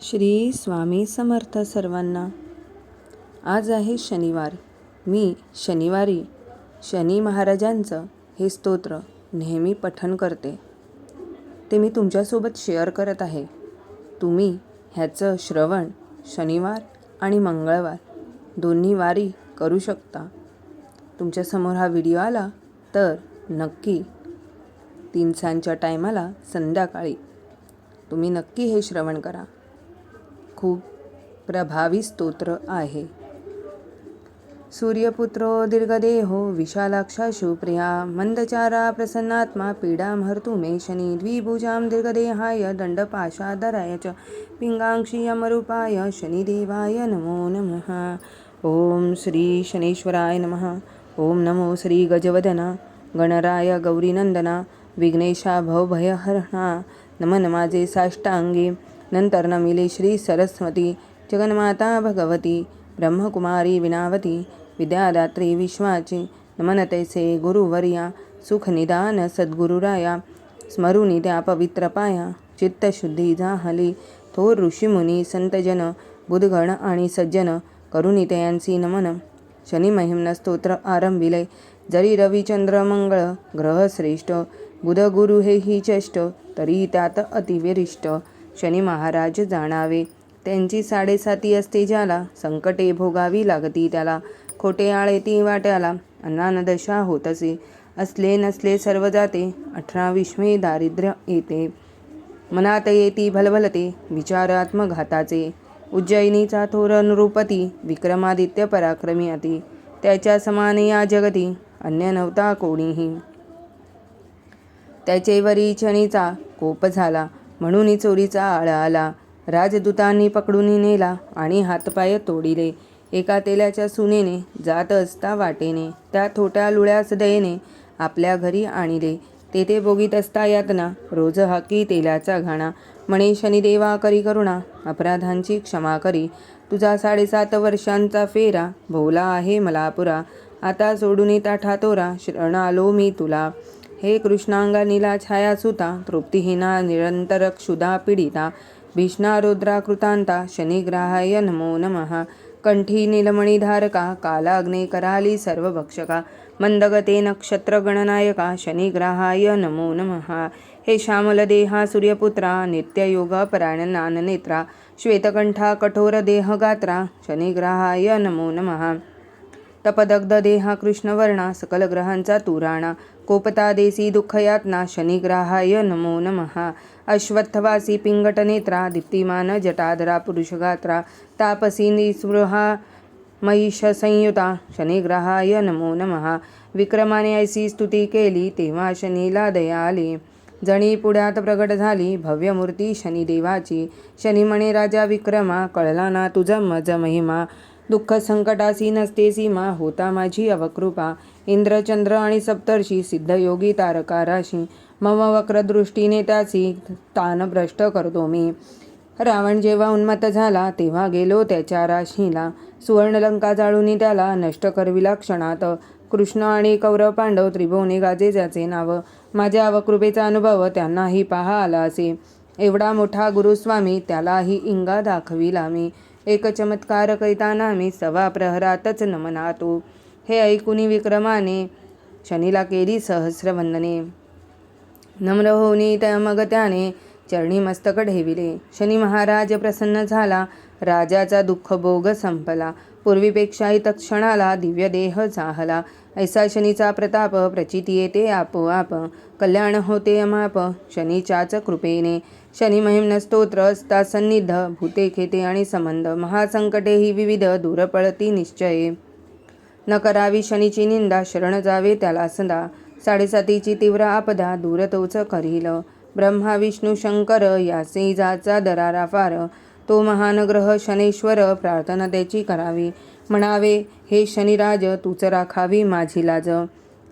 श्री स्वामी समर्थ सर्वांना. आज आहे शनिवार. मी शनिवारी शनी महाराजांचं हे स्तोत्र नेहमी पठन करते. ते मी तुमच्यासोबत शेअर करत आहे. तुम्ही ह्याचं श्रवण शनिवार आणि मंगळवार दोन्ही वारी करू शकता. तुमच्यासमोर हा व्हिडिओ आला तर नक्की तीन सांच्या टायमाला संध्याकाळी तुम्ही नक्की हे श्रवण करा. खूप प्रभावी स्तोत्र आहे. सूर्यपुत्रो दीर्घदेहो विशालाक्षा शुप्रिया मंदचारा प्रसन्नात्मा पीडां हर्तु मे शनी द्विभुजां दीर्घदेहाय दण्डपाशादराय च पिङ्गांक्षी अमरूपाय शनिदेवाय नमो नमः। ॐ श्री शनेश्वराय नमः। ॐ नमो श्री गजवदना गणराय गौरीनन्दना विघ्नेशा भवभयहरणा नमन नमाजे साष्टाङ्गे। नंतर नमिले श्री सरस्वती जगन्माता भगवती ब्रह्मकुमारी विनावती विद्यादात्री विश्वाची नमनतैसे गुरुवर्या सुखनिदान सद्गुरुराया स्मरुनी त्या पवित्र पाया चित्तशुद्धी जाहली थोर ऋषीमुनी संतजन बुधगण आणि सज्जन करुणी तयांसी नमन. शनिमहिम्न स्तोत्र आरंभिले जरी रविचंद्र मंगळ ग्रह श्रेष्ठ बुध गुरु हे ही चेष्ट तरी त्यात अतिविरिष्ट. शनी महाराज जाणावे. त्यांची साडेसाती असते ज्याला संकटे भोगावी लागती त्याला खोटे आळे ती वाट्याला अन्नानदशा होत असे असले नसले सर्व जाते अठरा विश्वे दारिद्र्य येते. मनात येती भलभलते विचारात्मघाताचे उज्जयिनीचा थोर नृपती विक्रमादित्य पराक्रमी अति. त्याच्या समाने या जगती अन्य नव्हता कोणीही. त्याचे वरी क्षणीचा कोप झाला. म्हणून चोरीचा आळा आला. राजदूतांनी पकडून नेला आणि हातपाय तोडिले. एका तेलाच्या सुनेने जात असता वाटेने त्या थोट्या लुळ्यास दयेने आपल्या घरी आणिले. तेथे बोगीत असता यातना रोज हाकी तेलाचा घाणा. म्हणे शनिदेवा करी करुणा अपराधांची क्षमा करी. तुझा साडेसात वर्षांचा फेरा भोवला आहे मला पुरा आता सोडून ताठा तोरा शरण आलो मी तुला. हे कृष्णांगा नीला छायासुता तृप्तिहीना निरंतर क्षुधा पीडिता भीष्णा शनिग्राहाय नमो नमः। कंठी नीलमणिधारका कालाग्ने कराली सर्वभक्षका मंदगते नक्षत्रगणनायका शनिग्राहाय नमो नमः। हे श्यामलदेहा सूर्यपुत्रा नित्ययोगपरायणनाननेत्रा श्वेतकण्ठा कठोरदेहगात्रा श्वेतकंठा शनिग्राहाय नमो नमः। तपदग्ध देहा कृष्णवर्णा सकल ग्रहांचा तुराणा कोपतादेसी दुःखयातना शनिग्राहाय नमो नमहा अश्वत्थवासी पिंगटनेत्रा दीप्तिमान जटाधरा पुरुषगात्रा तापसी निस्पृहा महिष संयुता शनिग्रहाय नमो नमहा विक्रमाने ऐसी स्तुती केली तेव्हा शनीला दया आली. जणी पुढ्यात प्रगट झाली भव्य मूर्ती शनिदेवाची. शनिमणे राजा विक्रमा कळला ना तुझा मज महिमा. दुःख संकटासी नसते सीमा होता माझी अवकृपा. इंद्रचंद्र आणि सप्तर्षी सिद्धयोगी तारका राशी मम वक्रदृष्टीने त्याची तानभ्रष्ट करतो मी. रावण जेव्हा उन्मत्त झाला तेव्हा गेलो त्याच्या राशीला. सुवर्णलंका जाळून त्याला नष्ट करविला क्षणात. कृष्ण आणि कौरव पांडव त्रिभुवने गाजे ज्याचे नाव. माझ्या अवकृपेचा अनुभव त्यांनाही पहा आला असे. एवढा मोठा गुरुस्वामी त्यालाही इंगा दाखविला मी. एक चमत्कार करिताना मी सवा प्रहरातच नमनातो। हे ऐकुनी विक्रमाने शनीला केली सहस्रवंदने नम्र होऊनी त्या मग त्याने चरणी मस्तक ठेविले शनी महाराज प्रसन्न झाला राजाचा दुःख भोग संपला। पूर्वीपेक्षाही तत्क्षणाला दिव्य देह चाहला ऐसा शनीचा प्रताप प्रचिती येते आपोआप. कल्याण होते अमाप शनीच्याच कृपेने. शनी स्तोत्र असता सन्निध भूते खेते आणि संबंध. महासंकटे ही विविध दूर पळती निश्चये. न करावी शनीची निंदा शरण जावे त्याला सदा. साडेसातीची तीव्र आपदा दूर तोच करील. ब्रह्मा विष्णू शंकर यासे जाचा दरारा फार. तो महान ग्रह शनेश्वर प्रार्थना त्याची करावी. म्हणावे हे शनिराज तूच राखावी माझी लाज.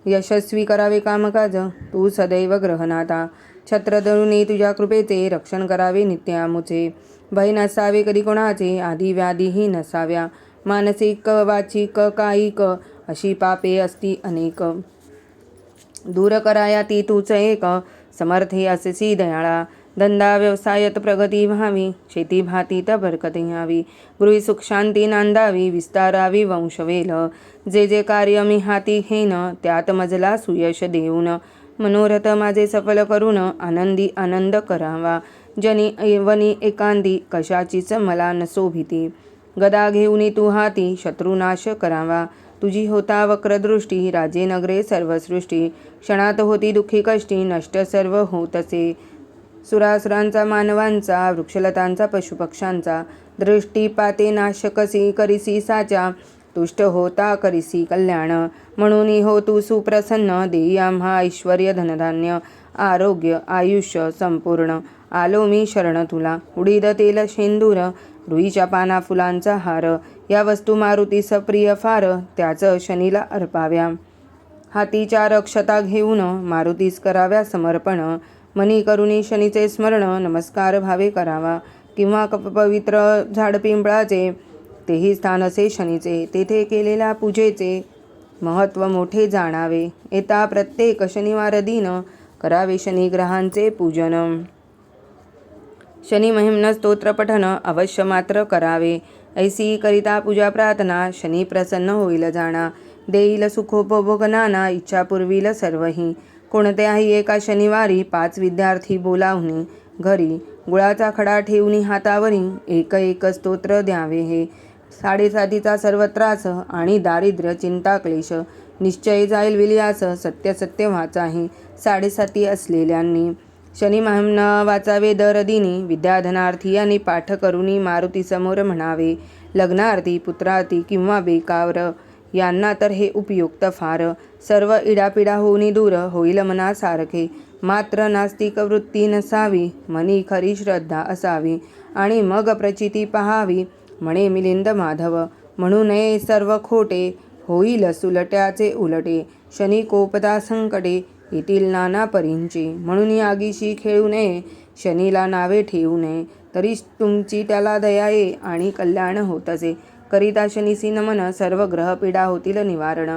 यशस्वी करावे कामकाज तू सदैव ग्रहनाथा. छत्रधनुने तुझ्या कृपेचे रक्षण करावे नित्यामुचे भय नसावे कधी कोणाचे आधी व्याधीही नसाव्या. मानसिक वाचिक कायिक अशी पापे असती अनेक. दूर कराया ती तूच एक समर्थे असेसी दयाळा. धंदा व्यवसायात प्रगती व्हावी शेती भातीत बरकती यावी गृही सुख शांती नांदावी विस्तारावी वंशवेल जे जे कार्य मी हाती घेन त्यात मजला सुयश देऊन. मनोरथ माझे सफल करून आनंदी आनंद करावा. जनी वनी एकांदी कशाचीच मला नसो भीती गदा घेऊनी तू हाती शत्रुनाश करावा. तुझी होता वक्रदृष्टी राजे नगरे सर्वसृष्टी. क्षणात होती दुःखी कष्टी नष्ट सर्व होतसे सुरासुरांचा मानवांचा वृक्षलतांचा पशुपक्ष्यांचा दृष्टीपाते नाशकसी करिसी साचा तुष्ट होता करिसी कल्याण. म्हणून हो तू सुप्रसन्न देई आम्हा ऐश्वर धनधान्य आरोग्य आयुष्य संपूर्ण. आलो मी शरण तुला उडीद तेल शेंदूर रुईच्या पाना फुलांचा हार. या वस्तू मारुतीस प्रिय फार त्याच शनीला अर्पाव्या. हातीच्या रक्षता घेऊन मारुतीस कराव्या समर्पण. मनी करुणी शनीचे स्मरण नमस्कार भावे करावा. किंवा कप पवित्र झाडपिंपळाचे तेही स्थान असे शनीचे. तेथे केलेल्या पूजेचे महत्त्व मोठे जाणावे. येता प्रत्येक शनिवार दिन करावे शनिग्रहांचे पूजन. शनिमहिम्न स्तोत्रपठन अवश्य मात्र करावे. ऐसी करिता पूजा प्रार्थना शनी प्रसन्न होईल जाणा. देईल सुखोपभोग नाना सर्वही. कोणत्याही एका शनिवारी पाच विद्यार्थी बोलावणे घरी गुळाचा खडा ठेवणी हातावरी एक एक स्तोत्र द्यावे हे. साडेसातीचा सर्व त्रास आणि दारिद्र्य चिंता क्लेश निश्चय जाईल विलियास सत्य सत्य वाचाही साडेसाती असलेल्यांनी. शनी महिम्न वाचावे दर दिनी विद्याधनार्थी आणि पाठ करुनी मारुती समोर म्हणावे लग्नार्थी पुत्रार्थी किंवा बेकावर यांना तर हे उपयुक्त फार. सर्व इडापिडा होऊनी दूर होईल मनासारखे मात्र नास्तिक वृत्ती नसावी मनी खरी श्रद्धा असावी. आणि मग प्रचिती पहावी म्हणे मिलिंद माधव. म्हणू नये सर्व खोटे होईल सुलट्याचे उलटे. शनी कोपदा संकटे येथील नाना परींची. म्हणून यागीशी खेळू नये शनीला नावे ठेवू नये. तरी तुमची त्याला दया ये आणि कल्याण होत असे करिता शनिसी नमन सर्व ग्रहपीडा होतील निवारण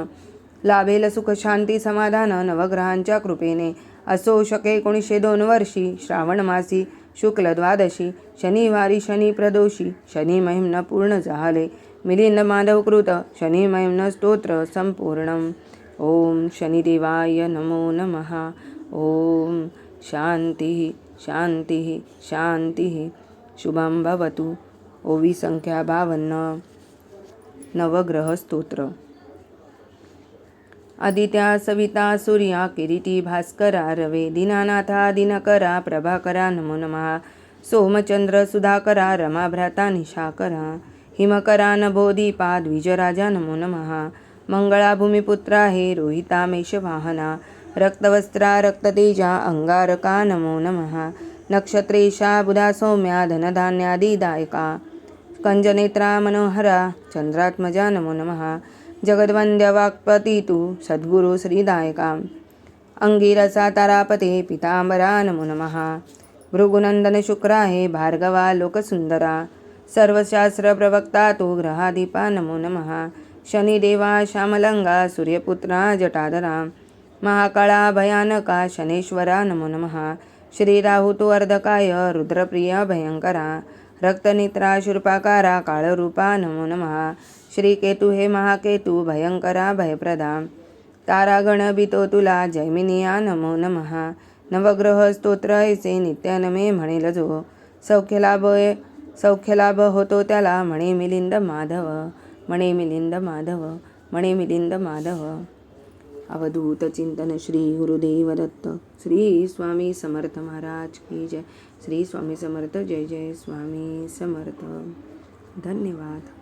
लाभेल सुख शांती समाधान नवग्रहांच्या कृपेने. असो शके एकोणीसशे दोन वर्षी श्रावण मासी शुक्ल द्वादशी शनिवारी शनी प्रदोषी शनी महिम्न पूर्ण झाले मिलिंद माधवकृत शनी महिम्न स्तोत्र संपूर्ण ओम शनिदेवाय नमो नमः. ओम शांती शांती शांती. शुभं भवतु. ओवी संख्या बावन्न. नवग्रह स्तोत्र आदित्या सविता सूर्या किरीटी भास्करा रवे दीनानाथा दिनकरा प्रभाकरा नमो नमः सोमचंद्र सुधाकरा रमाभ्राता निशाकरा हिमकरा नभोदीपा द्विजराजा नमो नमः मंगळा भूमिपुत्रा हे रोहिता मेषवाहना रक्तवस्त्रा रक्ततेजा अंगारका नमो नमः नक्षत्रेशा बुधा सौम्या धनधान्यादिदायका कञ्जनेत्रा मनोहरा चंद्रात्मजा नमो नमः। जगद्वंद्य तु तू सद्गुरु श्रीदायका। अंगिरसा तारापते पितांबरा नमो नमः। भृगुनंदन शुक्रा भार्गवा लोकसुंदरा सर्वशास्त्र प्रवक्ता तू ग्रहादीपा नमो नमः। शनिदेवा श्यामलंगा सूर्यपुत्रा जटाधरा। महाकाळा भयानका शनेश्वरा नमो नमः। श्रीराहुतु अर्धकाय रुद्रप्रिया भयंकरा रक्तनित्रा शूर्पाकारा काळरूपा नमो नमः। श्रीकेतु हे महाकेतु भयंकरा भयप्रदा। तारागण बितो तुला जैमिनिया नमो नमः। नवग्रह स्तोत्र ऐसे नित्यानमे म्हणेल जो सौख्यलाभ सौख्यलाभ होतो त्याला म्हणे मिलिंद माधव। म्हणे मिलिंद माधव म्हणे मिलिंद माधव। अवधूत चिंतन श्री गुरुदेव दत्त श्री स्वामी समर्थ महाराज की जय। श्री स्वामी समर्थ जय जय स्वामी समर्थ। धन्यवाद।